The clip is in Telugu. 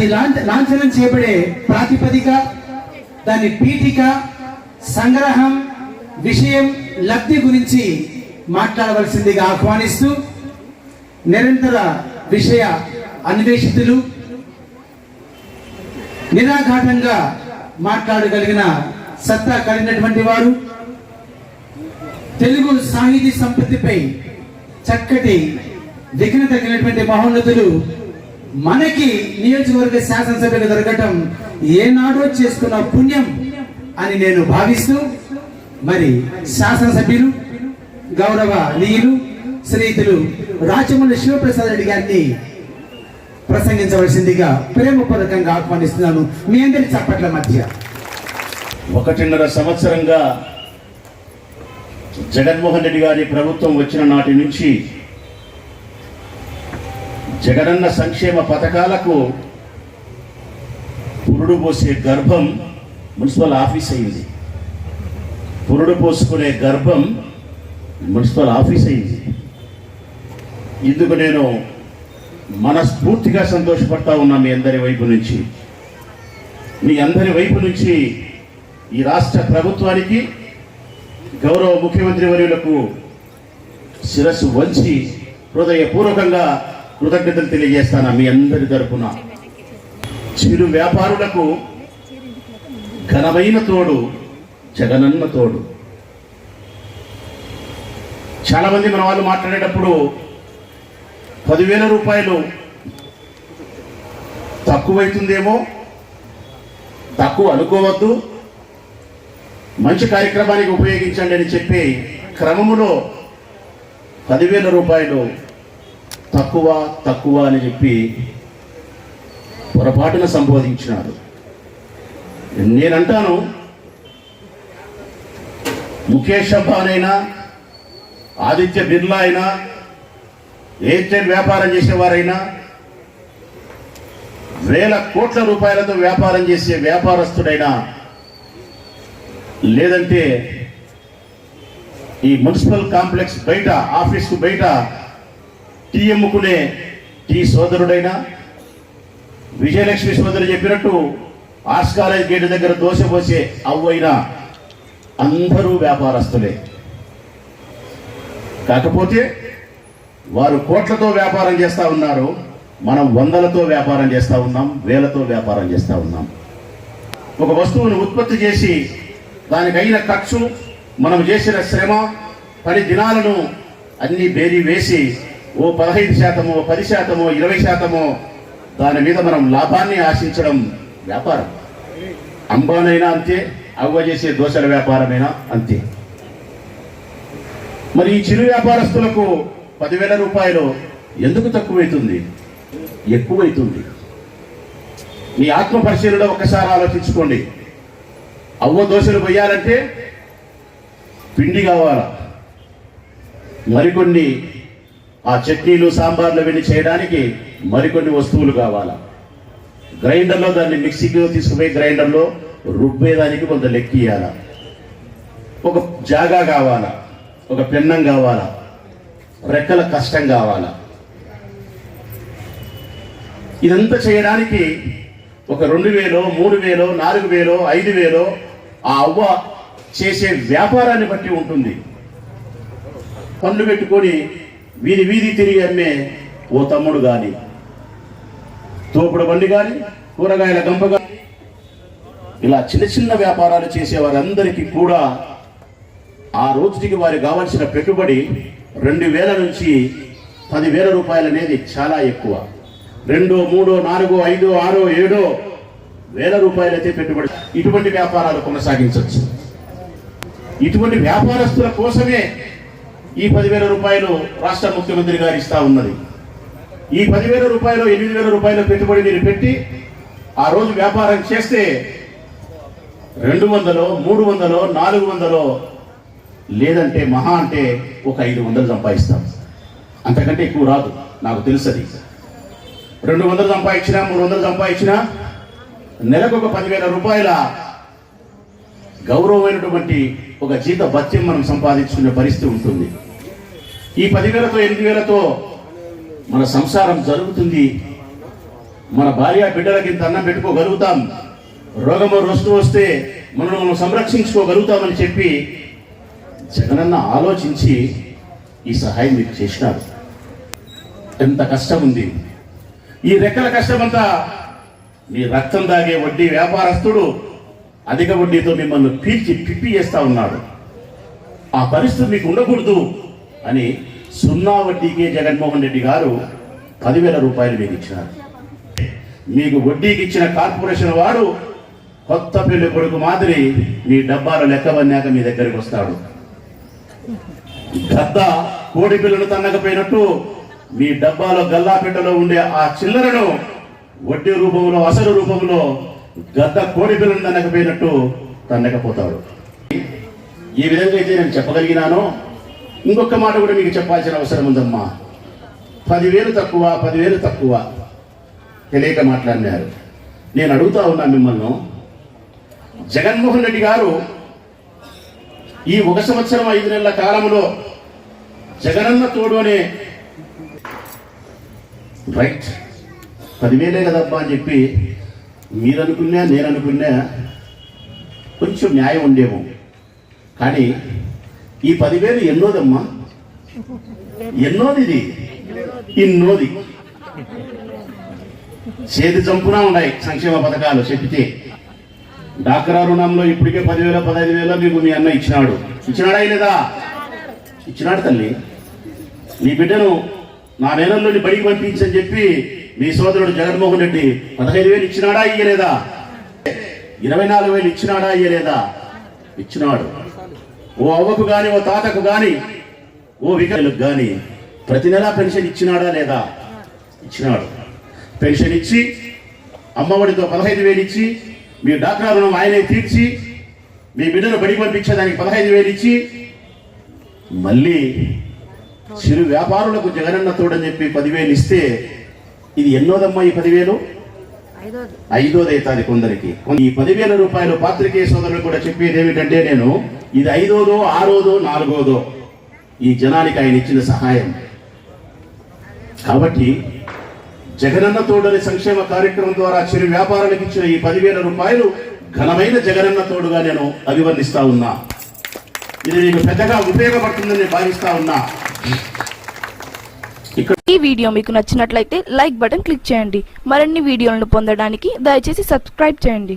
అది లాంఛనం చేయబడే ప్రాతిపదిక దాని పీఠిక సంగ్రహం విషయం లబ్ధి గురించి మాట్లాడవలసిందిగా ఆహ్వానిస్తూ నిరంతర విషయ అన్వేషితులు నిరాఘాటంగా మాట్లాడగలిగిన సత్తా కలిగినటువంటి వారు తెలుగు సాహితీ సంపత్తిపై చక్కటి విఘ్నత తగినటువంటి మహోన్నతులు మనకి నియోజకవర్గ శాసనసభ్యులు దొరకటం ఏనాడో చేసుకున్న పుణ్యం అని నేను భావిస్తూ మరి శాసనసభ్యులు గౌరవ నీయులు స్నేహితులు రాజమౌళి శివప్రసాద్ రెడ్డి గారిని ప్రసంగించవలసిందిగా ప్రేమపూర్వకంగా ఆహ్వానిస్తున్నాను. మీ అందరి చప్పట్ల మధ్య. ఒకటిన్నర సంవత్సరంగా జగన్మోహన్ రెడ్డి గారి ప్రభుత్వం వచ్చిన నాటి నుంచి జగనన్న సంక్షేమ పథకాలకు పురుడు పోసే గర్భం మున్సిపల్ ఆఫీస్ అయింది. పురుడు పోసుకునే గర్భం మున్సిపల్ ఆఫీస్ అయింది. ఇందుకు నేను మనస్ఫూర్తిగా సంతోషపడతా ఉన్నా మీ అందరి వైపు నుంచి. మీ అందరి వైపు నుంచి ఈ రాష్ట్ర ప్రభుత్వానికి గౌరవ ముఖ్యమంత్రి వర్యులకు శిరస్సు వంచి హృదయపూర్వకంగా కృతజ్ఞతలు తెలియజేస్తాను మీ అందరి తరఫున చిరు వ్యాపారులకు ఘనమైన తోడు జగనన్న తోడు. చాలా మంది మన వాళ్ళు మాట్లాడేటప్పుడు పదివేల రూపాయలు తక్కువైతుందేమో తక్కువ అనుకోవద్దు. మంచి కార్యక్రమానికి ఉపయోగించండి అని చెప్పి క్రమములో పదివేల రూపాయలు తక్కువ తక్కువ అని చెప్పి పొరపాటున సంబోధించినాడు. నేనంటాను ముఖేష్ అంబానైనా ఆదిత్య బిర్లా అయినా ఎయిర్టెల్ వ్యాపారం చేసేవారైనా వేల కోట్ల రూపాయలతో వ్యాపారం చేసే వ్యాపారస్తుడైనా లేదంటే ఈ మున్సిపల్ కాంప్లెక్స్ బయట ఆఫీస్కు బయట టీ అమ్ముకునే టీ సోదరుడైనా విజయలక్ష్మి సోదరు చెప్పినట్టు ఆర్ట్స్ కాలేజ్ గేటు దగ్గర దోశ పోసే అవ్వైనా అందరూ వ్యాపారస్తులే. కాకపోతే వారు కోట్లతో వ్యాపారం చేస్తూ ఉన్నారు మనం వందలతో వ్యాపారం చేస్తూ ఉన్నాం వేలతో వ్యాపారం చేస్తూ ఉన్నాం. ఒక వస్తువును ఉత్పత్తి చేసి దానికైన ఖర్చు మనం చేసిన శ్రమ పది దినాలను అన్ని బేరీ వేసి ఓ పదహైదు శాతమో పది శాతమో ఇరవై శాతమో దాని మీద మనం లాభాన్ని ఆశించడం వ్యాపారం. అంబానైనా అంతే అవ్వ చేసే దోశల వ్యాపారమైనా అంతే. మరి ఈ చిరు వ్యాపారస్తులకు పదివేల రూపాయలు ఎందుకు తక్కువైతుంది? ఎక్కువైతుంది. మీ ఆత్మ పరిశీలన ఒకసారి ఆలోచించుకోండి. అవ్వ దోశలు పోయాలంటే పిండి కావాలా? మరికొన్ని ఆ చట్నీలు సాంబార్లు వెళ్ళి చేయడానికి మరికొన్ని వస్తువులు కావాలా? గ్రైండర్లో దాన్ని మిక్సీకి తీసుకుపోయి గ్రైండర్లో రుబ్బేదానికి కొంత లెక్కియాల ఒక జాగా కావాలా? ఒక పెన్నం కావాలా? రెక్కల కష్టం కావాలా? ఇదంతా చేయడానికి ఒక రెండు వేలో మూడు వేలో నాలుగు వేలో ఐదు వేలో ఆ అవ్వ చేసే వ్యాపారాన్ని బట్టి ఉంటుంది. పనులు పెట్టుకొని వీధి వీధి తిరిగి అమ్మే ఓ తమ్ముడు కానీ తోపుడు బండి కానీ కూరగాయల గంప కానీ ఇలా చిన్న చిన్న వ్యాపారాలు చేసే వారందరికీ కూడా ఆ రోజుకి వారికి కావాల్సిన పెట్టుబడి రెండు వేల నుంచి పదివేల రూపాయలు అనేది చాలా ఎక్కువ. రెండో మూడో నాలుగో ఐదో ఆరో ఏడో వేల రూపాయలైతే పెట్టుబడి ఇటువంటి వ్యాపారాలు కొనసాగించవచ్చు. ఇటువంటి వ్యాపారస్తుల కోసమే ఈ పదివేల రూపాయలు రాష్ట్ర ముఖ్యమంత్రి గారు ఇస్తా ఉన్నది. ఈ పదివేల రూపాయలు ఎనిమిది వేల రూపాయల పెట్టుబడి మీరు పెట్టి ఆ రోజు వ్యాపారం చేస్తే రెండు వందలో మూడు వందలో నాలుగు వందలో లేదంటే మహా అంటే ఒక ఐదు వందలు సంపాదిస్తాం. అంతకంటే ఎక్కువ రాదు నాకు తెలుసది. రెండు వందలు సంపాదించినా మూడు వందలు సంపాదించినా నెలకు ఒక పదివేల రూపాయల గౌరవమైనటువంటి ఒక జీత భత్యం మనం సంపాదించుకునే పరిస్థితి ఉంటుంది. ఈ పదివేలతో ఎనిమిది వేలతో మన సంసారం జరుగుతుంది. మన భార్య బిడ్డలకి ఇంత అన్నం పెట్టుకోగలుగుతాం. రోగము రొస్తూ వస్తే మనం మనం సంరక్షించుకోగలుగుతామని చెప్పి జగనన్న ఆలోచించి ఈ సహాయం మీకు చేసినారు. ఎంత కష్టం ఉంది ఈ రెక్కల కష్టమంతా మీ రక్తం దాగే వడ్డీ వ్యాపారస్తుడు అధిక వడ్డీతో మిమ్మల్ని పీల్చి పిప్పి చేస్తా ఉన్నాడు. ఆ పరిస్థితి మీకు ఉండకూడదు. అని సున్నా వడ్డీకే జగన్మోహన్ రెడ్డి గారు పదివేల రూపాయలు మీకు ఇచ్చినారు. మీకు వడ్డీకి ఇచ్చిన కార్పొరేషన్ వాడు కొత్త పెళ్ళి కొడుకు మాదిరి మీ డబ్బాలు లెక్కబన్నాక మీ దగ్గరికి వస్తాడు. గద్ద కోడి పిల్లలు తన్నకపోయినట్టు మీ డబ్బాలో గల్లాపెట్టలో ఉండే ఆ చిల్లరను వడ్డీ రూపంలో అసలు రూపంలో గద్ద కోడి పిల్లలు తన్నకపోయినట్టు తన్నకపోతాడు. ఈ విధంగా అయితే నేను చెప్పగలిగినానో. ఇంకొక మాట కూడా మీకు చెప్పాల్సిన అవసరం ఉందమ్మా. పదివేలు తక్కువ పదివేలు తక్కువ. తెలియక మాట్లాడినారు. నేను అడుగుతా ఉన్నా మిమ్మల్ని. జగన్మోహన్ రెడ్డి గారు ఈ ఒక సంవత్సరం ఐదు నెలల కాలంలో జగనన్న తోడు అనే రైట్. పదివేలే కదబ్బా అని చెప్పి మీరు నేననుకున్నా నేను కొంచెం న్యాయం ఉండేమో. కానీ ఈ పదివేలు ఎన్నోదమ్మా? ఎన్నోది ఇది ఇన్నోది. చేతి చంపునా ఉన్నాయి సంక్షేమ పథకాలు చెప్తే డాక్రా రుణంలో ఇప్పటికే పదివేల పదహైదు వేల మీకు మీ అన్న ఇచ్చినాడు. ఇచ్చినాడా లేదా? ఇచ్చినాడు తల్లి. నీ బిడ్డను నా నేలల్లోని బడికి పంపించని చెప్పి మీ సోదరుడు జగన్మోహన్ రెడ్డి పదహైదు వేలు ఇచ్చినాడా ఇయ్యలేదా? ఇరవై నాలుగు వేలు ఇచ్చినాడా ఇయ్యలేదా? ఇచ్చినాడు. ఓ అవ్వకు గాని ఓ తాతకు గాని ఓ వికలకు గాని ప్రతి నెల పెన్షన్ ఇచ్చినాడా లేదా? ఇచ్చినాడు. పెన్షన్ ఇచ్చి అమ్మఒడితో పదహైదు వేలు ఇచ్చి మీ డాక్టర్ రుణం ఆయనే తీర్చి మీ బిడ్డను బడికి పంపించేదానికి పదహైదు వేలు ఇచ్చి మళ్ళీ చిరు వ్యాపారులకు జగనన్న తోడని చెప్పి పదివేలు ఇస్తే ఇది ఎన్నోదమ్మా ఈ పదివేలు? ఐదోది అవుతుంది కొందరికి. ఈ పదివేల రూపాయలు పాత్రికేయ సోదరులు కూడా చెప్పేది ఏమిటంటే నేను ఇది ఐదోదో ఆరోదో నాలుగోదో ఈ జనానికి ఆయన ఇచ్చిన సహాయం. కాబట్టి జగనన్న తోడని సంక్షేమ కార్యక్రమం ద్వారా చిరు వ్యాపారానికి ఇచ్చిన ఈ పదివేల రూపాయలు ఘనమైన జగనన్న తోడుగా నేను అభివర్ణిస్తా ఉన్నా. ఇది మీకు పెద్దగా ఉపయోగపడుతుందని భావిస్తా ఉన్నా. ఈ వీడియో మీకు నచ్చినట్లయితే లైక్ బటన్ క్లిక్ చేయండి. మరిన్ని వీడియోలను పొందడానికి దయచేసి సబ్స్క్రైబ్ చేయండి.